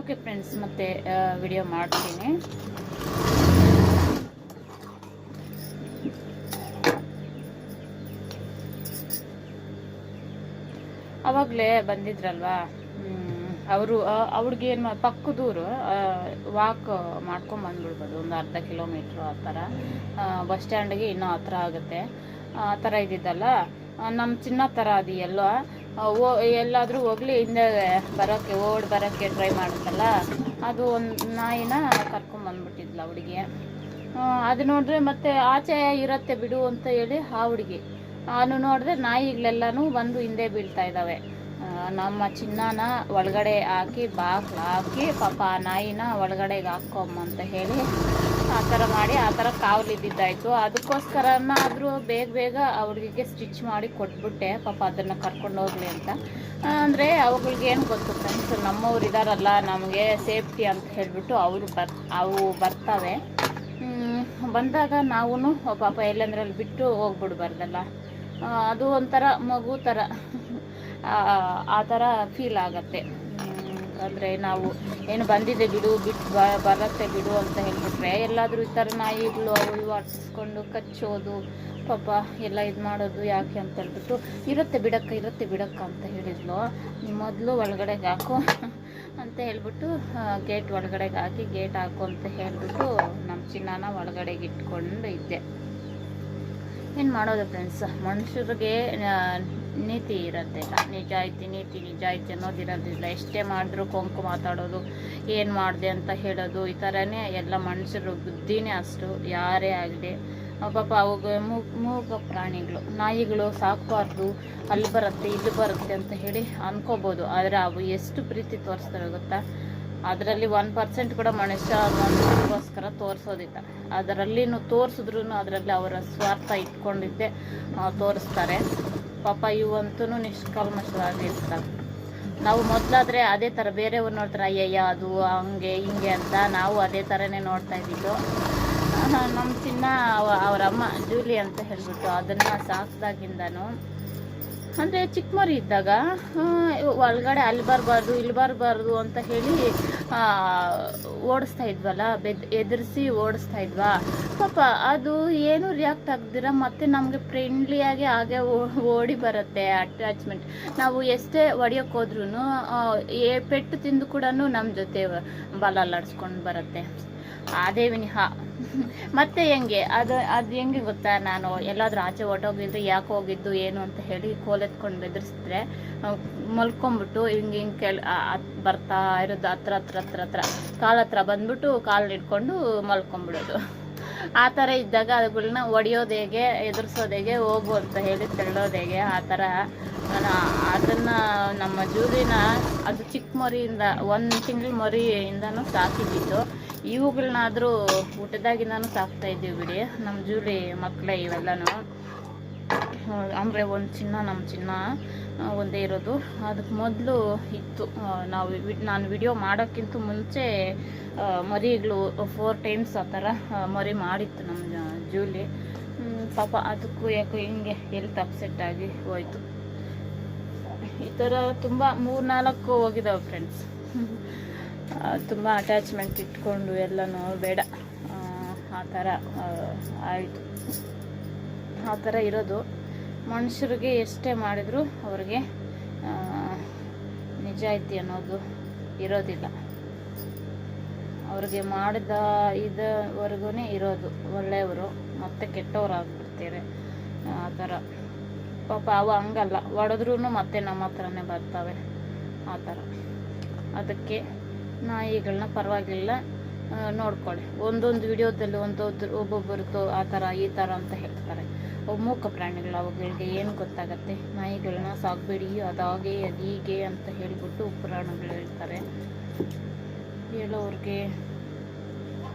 ಓಕೆ ಫ್ರೆಂಡ್ಸ್ ಮತ್ತೆ ವಿಡಿಯೋ ಮಾಡ್ತೀನಿ. ಅವಾಗಲೇ ಬಂದಿದ್ರಲ್ವಾ? ಅವರು ಅವ್ರಿಗೆ ಏನು ಪಕ್ಕದೂರು ವಾಕ್ ಮಾಡ್ಕೊಂಡು ಬಂದ್ಬಿಡ್ಬೋದು, ಒಂದು ಅರ್ಧ ಕಿಲೋಮೀಟ್ರು ಆ ಥರ. ಬಸ್ ಸ್ಟ್ಯಾಂಡಿಗೆ ಇನ್ನೂ ಹತ್ರ ಆಗುತ್ತೆ. ಆ ಥರ ಇದ್ದಿದ್ದಲ್ಲ. ನಮ್ಮ ಚಿನ್ನ ಥರ ಅದು ಎಲ್ಲೋ. ಓ, ಎಲ್ಲಾದರೂ ಹೋಗ್ಲಿ, ಹಿಂದೆ ಬರೋಕ್ಕೆ, ಓಡ್ ಬರೋಕ್ಕೆ ಟ್ರೈ ಮಾಡುತ್ತಲ್ಲ? ಅದು ಒಂದು ನಾಯಿನ ಕರ್ಕೊಂಬಂದ್ಬಿಟ್ಟಿದ್ಲ ಹುಡುಗಿ. ಅದು ನೋಡಿದ್ರೆ ಮತ್ತೆ ಆಚೆ ಇರತ್ತೆ ಬಿಡು ಅಂತ ಹೇಳಿ ಆ ಹುಡುಗಿ. ನಾನು ನೋಡಿದ್ರೆ ನಾಯಿಗಳೆಲ್ಲನೂ ಬಂದು ಹಿಂದೆ ಬೀಳ್ತಾ ಇದ್ದಾವೆ. ನಮ್ಮ ಚಿನ್ನನ ಒಳಗಡೆ ಹಾಕಿ, ಬಾಗ್ಲು ಹಾಕಿ, ಪಾಪ ಆ ನಾಯಿನ ಒಳಗಡೆಗೆ ಹಾಕ್ಕೊಮ್ಮ ಅಂತ ಹೇಳಿ ಆ ಥರ ಮಾಡಿ, ಆ ಥರ ಕಾವಲಿದ್ದಿದ್ದಾಯ್ತು. ಅದಕ್ಕೋಸ್ಕರನಾದರೂ ಬೇಗ ಬೇಗ ಅವಳಿಗೆ ಸ್ಟಿಚ್ ಮಾಡಿ ಕೊಟ್ಬಿಟ್ಟೆ. ಪಾಪ ಅದನ್ನು ಕರ್ಕೊಂಡು ಹೋಗ್ಲಿ ಅಂತ. ಅಂದರೆ ಅವುಗಳಿಗೆ ಏನು ಗೊತ್ತು ಫ್ರೆಂಡ್ಸ್ ನಮ್ಮವ್ರು ಇದ್ದಾರಲ್ಲ ನಮಗೆ ಸೇಫ್ಟಿ ಅಂತ ಹೇಳಿಬಿಟ್ಟು ಅವರು ಬರ್, ಅವು ಬರ್ತವೆ. ಬಂದಾಗ ನಾವು ಪಾಪ ಎಲ್ಲಂದ್ರಲ್ಲಿ ಬಿಟ್ಟು ಹೋಗ್ಬಿಡ್ಬಾರ್ದಲ್ಲ. ಅದು ಒಂಥರ ಮಗು ಥರ ಆ, ಥರ ಫೀಲ್ ಆಗತ್ತೆ. ಅಂದರೆ ನಾವು ಏನು ಬಂದಿದೆ ಬಿಡು ಬಿಟ್ಟು ಬರುತ್ತೆ ಬಿಡು ಅಂತ ಹೇಳ್ಬಿಟ್ರೆ ಎಲ್ಲಾದರೂ ಈ ಥರ ನಾಯಿಗಳು ಅವು ಇವು ಆಡಿಸ್ಕೊಂಡು ಕಚ್ಚೋದು ಪಾಪ ಎಲ್ಲ ಇದು ಮಾಡೋದು ಯಾಕೆ ಅಂತ ಹೇಳ್ಬಿಟ್ಟು ಇರುತ್ತೆ ಬಿಡಕ್ಕ ಇರುತ್ತೆ ಬಿಡಕ್ಕ ಅಂತ ಹೇಳಿದ್ಲು. ಮೊದಲು ಒಳಗಡೆಗೆ ಹಾಕು ಅಂತ ಹೇಳ್ಬಿಟ್ಟು ಗೇಟ್ ಒಳಗಡೆಗೆ ಹಾಕಿ ಗೇಟ್ ಹಾಕು ಅಂತ ಹೇಳ್ಬಿಟ್ಟು ನಮ್ಮ ಚಿನ್ನಾನ ಒಳಗಡೆಗೆ ಇಟ್ಕೊಂಡು ಇದ್ದೆ. ಏನು ಮಾಡೋದು ಫ್ರೆಂಡ್ಸ್ ಮನುಷ್ಯರಿಗೆ ನೀತಿ ನೀತಿ ನಿಜ ನಿಜಾಯಿತಿ, ನೀತಿ ನಿಜ ಆಯ್ತು ಅನ್ನೋದು ಇರೋದಿಲ್ಲ ಎಷ್ಟೇ ಮಾಡಿದ್ರು ಕೊಂಕು ಮಾತಾಡೋದು, ಏನು ಮಾಡಿದೆ ಅಂತ ಹೇಳೋದು, ಈ ಥರನೇ ಎಲ್ಲ ಮನುಷ್ಯರು ಬುದ್ಧಿನೇ ಅಷ್ಟು, ಯಾರೇ ಆಗಲಿ. ಪಾಪ ಅವಾಗ ಮೂಗ ಪ್ರಾಣಿಗಳು, ನಾಯಿಗಳು ಸಾಕಬಾರ್ದು, ಅಲ್ಲಿ ಬರುತ್ತೆ, ಇಲ್ಲಿ ಬರುತ್ತೆ ಅಂತ ಹೇಳಿ ಅನ್ಕೋಬೋದು. ಆದರೆ ಅವು ಎಷ್ಟು ಪ್ರೀತಿ ತೋರಿಸ್ತಾರೆ ಗೊತ್ತಾ? ಅದರಲ್ಲಿ ಒನ್ ಪರ್ಸೆಂಟ್ ಕೂಡ ಮನುಷ್ಯ ಮನುಷ್ಯರಿಗೋಸ್ಕರ ತೋರಿಸೋದಿಲ್ಲ. ಅದರಲ್ಲಿನೂ ತೋರಿಸಿದ್ರು ಅದರಲ್ಲಿ ಅವರ ಸ್ವಾರ್ಥ ಇಟ್ಕೊಂಡಿದ್ದೆ ತೋರಿಸ್ತಾರೆ. ಪಾಪ ಇವಂತೂ ನಿಷ್ಕಲ್ಮಶವಾಗಿ ಇರ್ತವೆ ನಾವು ಮೊದಲಾದರೆ ಅದೇ ಥರ ಬೇರೆಯವ್ರು ನೋಡ್ತಾರೆ, ಅಯ್ಯಯ್ಯ, ಅದು ಹಂಗೆ, ಹಿಂಗೆ ಅಂತ ನಾವು ಅದೇ ಥರನೇ ನೋಡ್ತಾ ಇದ್ದಿದ್ದು. ನಮ್ಮ ಚಿನ್ನ ಅವರ ಅಮ್ಮ ಜೂಲಿ ಅಂತ ಹೇಳ್ಬಿಟ್ಟು ಅದನ್ನು ಸಾಕಿದಾಗಿಂದನೂ ಅಂದರೆ ಚಿಕ್ಕ ಮರಿ ಇದ್ದಾಗ ಒಳಗಡೆ ಅಲ್ಲಿ ಬರಬಾರ್ದು, ಇಲ್ಲಿ ಬರಬಾರ್ದು ಅಂತ ಹೇಳಿ ಓಡಿಸ್ತಾ ಇದ್ವಲ್ಲ, ಬೆದ್, ಎದುರಿಸಿ ಓಡಿಸ್ತಾ ಇದ್ವಾ? ಪಾಪ ಅದು ಏನು ರಿಯಾಕ್ಟ್ ಆಗ್ದಿರ ಮತ್ತೆ ನಮಗೆ ಫ್ರೆಂಡ್ಲಿಯಾಗಿ ಹಾಗೆ ಓಡಿ ಬರುತ್ತೆ ಅಟ್ಯಾಚ್ಮೆಂಟ್ ನಾವು ಎಷ್ಟೇ ಹೊಡಿಯೋಕೆ ಹೋದ್ರೂ ಪೆಟ್ಟು ತಿಂದು ಕೂಡ ನಮ್ಮ ಜೊತೆ ಬಲ ಅಲ್ಲಾಡ್ಸ್ಕೊಂಡು ಬರುತ್ತೆ. ಅದೇ ವಿನಿಹ ಮತ್ತೆ ಹೆಂಗೆ? ಅದು ಅದು ಹೆಂಗೆ ಗೊತ್ತಾ? ನಾನು ಎಲ್ಲಾದರೂ ಆಚೆ ಹೊಟ್ಟೋಗಿದ್ದು ಯಾಕೆ ಹೋಗಿದ್ದು, ಏನು ಅಂತ ಹೇಳಿ ಕೋಲೆತ್ಕೊಂಡು ಬೆದರಿಸಿದ್ರೆ ಮಲ್ಕೊಂಬಿಟ್ಟು ಹಿಂಗೆ ಹಿಂಗೆ ಕೆಳ ಬರ್ತಾ ಇರೋದು ಹತ್ರ ಹತ್ರ ಹತ್ರ ಹತ್ರ. ಕಾಲ ಹತ್ರ ಬಂದ್ಬಿಟ್ಟು ಕಾಲು ಹಿಡ್ಕೊಂಡು ಮಲ್ಕೊಂಬಿಡೋದು. ಆ ಥರ ಇದ್ದಾಗ ಅವುಗಳನ್ನ ಒಡೆಯೋದು ಹೇಗೆ, ಎದುರಿಸೋದು ಹೇಗೆ, ಹೋಗು ಅಂತ ಹೇಳಿ ತೆಳ್ಳೋದು ಹೇಗೆ, ಆ ಥರ. ನಾನು ಅದನ್ನು ನಮ್ಮ ಜೂಲಿನ, ಅದು ಚಿಕ್ಕ ಮರಿಯಿಂದ, ಒಂದು ತಿಂಗಳ ಮರಿಯಿಂದನೂ ಸಾಕಿದ್ದಿದ್ದು ಇವುಗಳನ್ನಾದರೂ ಸಾಕ್ತಾ ಇದ್ದೀವಿ ಬಿಡಿ. ನಮ್ಮ ಜೂಲಿ ಮಕ್ಕಳೇ ಇವೆಲ್ಲನೂ. ಅಂದರೆ ಒಂದು ಚಿನ್ನ ನಮ್ಮ ಚಿನ್ನ ಒಂದೇ ಇರೋದು. ಅದಕ್ಕೆ ಮೊದಲು ಇತ್ತು. ನಾವು ನಾನು ವಿಡಿಯೋ ಮಾಡೋಕ್ಕಿಂತ ಮುಂಚೆ ಮರಿಗಳು ಫೋರ್ ಟೈಮ್ಸ್ ಆ ಥರ ಮರಿ ಮಾಡಿತ್ತು ನಮ್ಮ ಜೂಲಿ. ಪಾಪ ಅದಕ್ಕೂ ಯಾಕೋ ಹಿಂಗೆ ಎಲ್ತ್ ಅಪ್ಸೆಟ್ ಆಗಿ ಹೋಯಿತು. ಈ ಥರ ತುಂಬ ಮೂರು ನಾಲ್ಕು ಹೋಗಿದ್ದಾವೆ ಫ್ರೆಂಡ್ಸ್ ತುಂಬ ಅಟ್ಯಾಚ್ಮೆಂಟ್ ಇಟ್ಕೊಂಡು ಎಲ್ಲನೂ ಬೇಡ. ಆ, ಥರ ಆಯಿತು. ಆ ಥರ ಇರೋದು. ಮನುಷ್ಯರಿಗೆ ಎಷ್ಟೇ ಮಾಡಿದರೂ ಅವ್ರಿಗೆ ನಿಜಾಯಿತಿ ಅನ್ನೋದು ಇರೋದಿಲ್ಲ. ಅವ್ರಿಗೆ ಮಾಡಿದ ಇದುವರೆಗೂ ಇರೋದು. ಒಳ್ಳೆಯವರು ಮತ್ತೆ ಕೆಟ್ಟವ್ರು ಆಗ್ಬಿಡ್ತಾರೆ ಆ ಥರ. ಪಾಪ ಅವ ಹಂಗಲ್ಲ. ಹೊಡೆದ್ರೂ ಮತ್ತೆ ನಮ್ಮ ಹತ್ರನೇ ಬರ್ತವೆ. ಆ ಥರ. ಅದಕ್ಕೆ ನಾಯಿಗಳನ್ನ ಪರವಾಗಿಲ್ಲ. ನೋಡ್ಕೊಳ್ಳಿ. ಒಂದೊಂದು ವಿಡಿಯೋದಲ್ಲಿ ಒಂದೊಂದು ಒಬ್ಬೊಬ್ಬರದ್ದು ಆ ಥರ, ಈ ಥರ ಅಂತ ಹೇಳ್ತಾರೆ. ಮೂಕ ಪ್ರಾಣಿಗಳು ಅವುಗಳಿಗೆ ಏನು ಗೊತ್ತಾಗತ್ತೆ? ನಾಯಿಗಳನ್ನ ಸಾಕಬೇಡಿ, ಅದಾಗೆ ಅದು ಹೀಗೆ ಅಂತ ಹೇಳಿಬಿಟ್ಟು ಪುರಾಣಗಳು ಹೇಳ್ತಾರೆ. ಹೇಳೋರಿಗೆ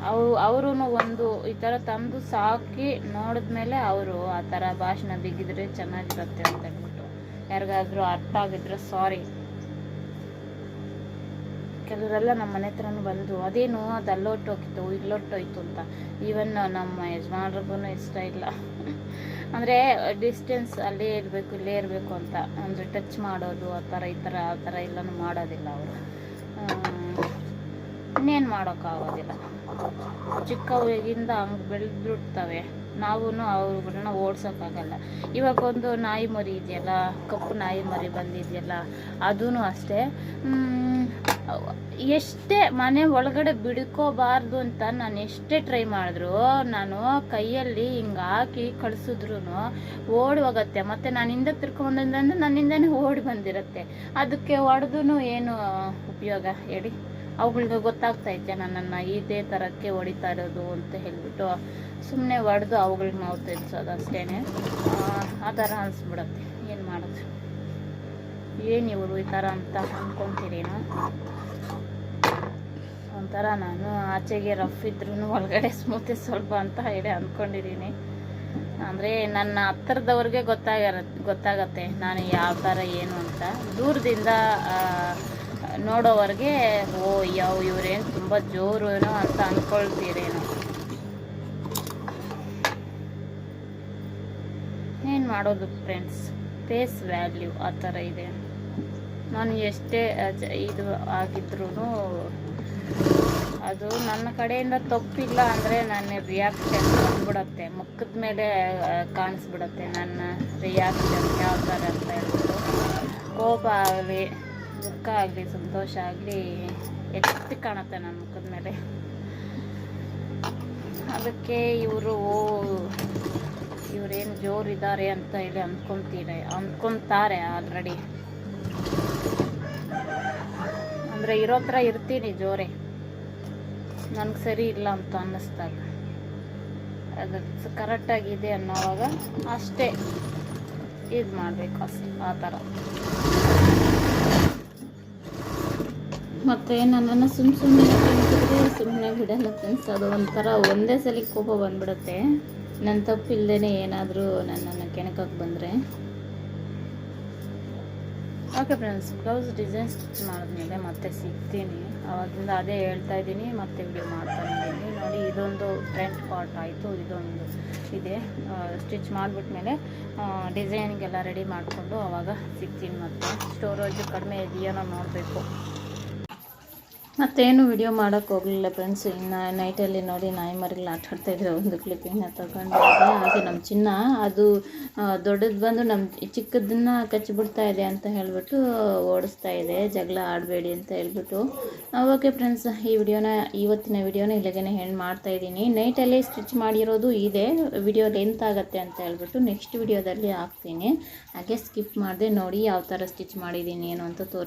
ಅವು ಅವರು ಒಂದು ಈ ಥರ ತಂದು ಸಾಕಿ ನೋಡಿದ್ಮೇಲೆ ಅವರು ಆ ಥರ ಭಾಷಣ ಬಿಗಿದ್ರೆ ಚೆನ್ನಾಗಿರುತ್ತೆ ಅಂತ ಹೇಳ್ಬಿಟ್ಟು. ಯಾರಿಗಾದ್ರೂ ಅರ್ಥ ಆಗಿದ್ರೆ ಸಾರಿ. ಕೆಲವರೆಲ್ಲ ನಮ್ಮ ಮನೆ ಹತ್ರನೂ ಬಂದು, ಅದೇನು? ಅದು ಅಲ್ಲೊಟ್ಟೋಗಿತ್ತು, ಇಲ್ಲೊಟ್ಟೋಯ್ತು ಅಂತ. ಈವನ್ ನಮ್ಮ ಯಜಮಾನ್ರಿಗೂ ಇಷ್ಟ ಇಲ್ಲ. ಅಂದರೆ ಡಿಸ್ಟೆನ್ಸ್ ಅಲ್ಲೇ ಇರಬೇಕು, ಇಲ್ಲೇ ಇರಬೇಕು ಅಂತ. ಅಂದರೆ ಟಚ್ ಮಾಡೋದು, ಆ ಥರ, ಈ ಥರ, ಆ ಥರ ಎಲ್ಲನೂ ಮಾಡೋದಿಲ್ಲ ಅವರು. ಇನ್ನೇನು ಮಾಡೋಕ್ಕಾಗೋದಿಲ್ಲ. ಚಿಕ್ಕವಾಗಿಂದ ಹಂಗೆ ಬೆಳೆದ್ಬಿಡ್ತವೆ. ನಾವು ಅವ್ರುಗಳನ್ನ ಓಡ್ಸೋಕ್ಕಾಗಲ್ಲ. ಇವಾಗ ಒಂದು ನಾಯಿ ಮರಿ ಇದೆಯಲ್ಲ, ಕಪ್ಪು ನಾಯಿ ಮರಿ ಬಂದಿದೆಯಲ್ಲ ಅದೂ ಅಷ್ಟೇ. ಎಷ್ಟೇ ಮನೆ ಒಳಗಡೆ ಬಿಡ್ಕೋಬಾರ್ದು ಅಂತ ನಾನು ಎಷ್ಟೇ ಟ್ರೈ ಮಾಡಿದ್ರು ನಾನು ಕೈಯಲ್ಲಿ ಹಿಂಗೆ ಹಾಕಿ ಕಳಿಸಿದ್ರು ಓಡಿ ಹೋಗತ್ತೆ ಮತ್ತು ನಾನು ಹಿಂದೆ ತಿರ್ಕೊಂಬಂದ್ರೆ ನನ್ನಿಂದನೇ ಓಡಿ ಬಂದಿರುತ್ತೆ. ಅದಕ್ಕೆ ಹೊಡೆದು ಏನು ಉಪಯೋಗ ಹೇಳಿ? ಅವುಗಳಿಗೆ ಗೊತ್ತಾಗ್ತಾ ಇದ್ದೆ ನನ್ನನ್ನು ಇದೇ ಥರಕ್ಕೆ ಹೊಡಿತಾ ಇರೋದು ಅಂತ ಹೇಳ್ಬಿಟ್ಟು ಸುಮ್ಮನೆ ಹೊಡೆದು ಅವುಗಳಿಗೆ ನಾವು ತಿಳಿಸೋದು ಅಷ್ಟೇ ಆ ಥರ ಅನಿಸ್ಬಿಡತ್ತೆ. ಏನು ಮಾಡೋದು? ಏನು ಇವರು ಈ ಥರ ಅಂತ ಅಂದ್ಕೊತೀರೇನೋ ಒಂಥರ ನಾನು ಆಚೆಗೆ ರಫ್ ಇದ್ರೂ ಒಳಗಡೆ ಸ್ಮೂತಿ ಸ್ವಲ್ಪ ಅಂತ ಹೇಳಿ ಅಂದ್ಕೊಂಡಿದ್ದೀನಿ ಅಂದರೆ ನನ್ನ ಹತ್ತಿರದವ್ರಿಗೆ ಗೊತ್ತಾಗಿರ, ಗೊತ್ತಾಗತ್ತೆ ನಾನು ಯಾವ ಥರ ಏನು ಅಂತ. ದೂರದಿಂದ ನೋಡೋವರೆಗೆ, ಓ ಯಾವ ಇವರೇನು ತುಂಬ ಜೋರು ಏನೋ ಅಂತ ಅಂದ್ಕೊಳ್ತೀರೇನೋ ಏನು ಮಾಡೋದು ಫ್ರೆಂಡ್ಸ್ ಫೇಸ್ ವ್ಯಾಲ್ಯೂ ಆ ಥರ ಇದೆ ನಾನು ಎಷ್ಟೇ ಇದು ಆಗಿದ್ರೂ ಅದು ನನ್ನ ಕಡೆಯಿಂದ ತಪ್ಪಿಲ್ಲ ಅಂದರೆ ನನ್ನ ರಿಯಾಕ್ಷನ್ ಬಂದ್ಬಿಡತ್ತೆ. ಮುಖದ ಮೇಲೆ ಕಾಣಿಸ್ಬಿಡತ್ತೆ ನನ್ನ ರಿಯಾಕ್ಷನ್ ಯಾವ ಥರ ಅಂತ ಹೇಳ್ಬಿಟ್ಟು. ಕೋಪ ಆಗಲಿ, ದುಃಖ ಆಗಲಿ, ಸಂತೋಷ ಆಗಲಿ ಎತ್ತಿ ಕಾಣುತ್ತೆ ನನ್ನ ಮುಖದ ಮೇಲೆ. ಅದಕ್ಕೆ ಇವರು ಇವರೇನು ಜೋರಿದ್ದಾರೆ ಅಂತ ಹೇಳಿ ಅಂದ್ಕೊಂತೀರ, ಅಂದ್ಕೊಂತಾರೆ ಆಲ್ರೆಡಿ ಅಂದರೆ ಇರೋ ಥರ ಇರ್ತೀನಿ ಜೋರೆ. ನನಗೆ ಸರಿ ಇಲ್ಲ ಅಂತ ಅನ್ನಿಸ್ದಾಗ. ಅದು ಕರೆಕ್ಟಾಗಿದೆ ಅನ್ನೋವಾಗ ಅಷ್ಟೇ ಇದು ಮಾಡಬೇಕು ಅಷ್ಟೇ, ಆ ಥರ. ಮತ್ತು ನನ್ನನ್ನು ಸುಮ್ಮ ಸುಮ್ಮನೆ ತಿನ್ಸಿದ್ರೆ ಸುಮ್ಮನೆ ಬಿಡಲ್ಲ ಫ್ರೆಂಡ್ಸ್ ಅದು ಒಂಥರ ಒಂದೇ ಸಲ ಕೋಪ ಬಂದ್ಬಿಡುತ್ತೆ. ನನ್ನ ತಪ್ಪಿಲ್ಲದೇ ಏನಾದರೂ ನನ್ನನ್ನು ಕೆಣಕಕ್ಕೆ ಬಂದರೆ? Okay friends blouse design stitch ಮಾಡಿದ್ಮೇಲೆ ಮತ್ತೆ ಸಿಗ್ತೀನಿ. ಅವಾಗಿಂದ ಅದೇ ಹೇಳ್ತಾ ಇದ್ದೀನಿ, ಮತ್ತೆ ವಿಡಿಯೋ ಮಾಡ್ತಾ ಇದ್ದೀನಿ. ನೋಡಿ, ಇದೊಂದು ಟ್ರೆಂಡ್ ಪಾರ್ಟ್ ಆಯಿತು, ಇದೊಂದು ಇದೆ. ಸ್ಟಿಚ್ ಮಾಡಿಬಿಟ್ಮೇಲೆ ಡಿಸೈನಿಗೆಲ್ಲ ರೆಡಿ ಮಾಡಿಕೊಂಡು ಅವಾಗ ಸಿಗ್ತೀನಿ ಮತ್ತೆ. ಸ್ಟೋರೇಜ್ ಕಡಿಮೆ ಇದೆಯೋ ನೋಡಬೇಕು. ಮತ್ತೇನು ವಿಡಿಯೋ ಮಾಡೋಕ್ಕೆ ಹೋಗಲಿಲ್ಲ ಫ್ರೆಂಡ್ಸ್ ಇನ್ನು ನೈಟಲ್ಲಿ ನೋಡಿ ನಾಯಿ ಮರಿಗಳು ಆಟ ಆಡ್ತಾ ಇದ್ರೆ ಒಂದು ಕ್ಲಿಪ್ಪಿಂಗ್ನ ತಗೊಂಡು ಹಾಗೆ ನಮ್ಮ ಚಿನ್ನ, ಅದು ದೊಡ್ಡದು ಬಂದು ನಮ್ಮ ಚಿಕ್ಕದನ್ನ ಕಚ್ಚಿಬಿಡ್ತಾ ಇದೆ ಅಂತ ಹೇಳ್ಬಿಟ್ಟು ಓಡಿಸ್ತಾ ಇದೆ. ಜಗಳ ಆಡಬೇಡಿ ಅಂತ ಹೇಳ್ಬಿಟ್ಟು. ಓಕೆ ಫ್ರೆಂಡ್ಸ್ ಈ ವಿಡಿಯೋನ, ಇವತ್ತಿನ ವಿಡಿಯೋನ ಇಲ್ಲಿಗೆ ಹೆಣ್ಣು ಮಾಡ್ತಾ ಇದ್ದೀನಿ. ನೈಟಲ್ಲಿ ಸ್ಟಿಚ್ ಮಾಡಿರೋದು ಇದೆ. ವಿಡಿಯೋ ಲೆಂತ್ ಆಗುತ್ತೆ ಅಂತ ಹೇಳ್ಬಿಟ್ಟು ನೆಕ್ಸ್ಟ್ ವಿಡಿಯೋದಲ್ಲಿ ಹಾಕ್ತೀನಿ. ಹಾಗೆ ಸ್ಕಿಪ್ ಮಾಡಿದೆ ನೋಡಿ ಯಾವ ಥರ ಸ್ಟಿಚ್ ಮಾಡಿದ್ದೀನಿ ಏನು ಅಂತ ತೋರ್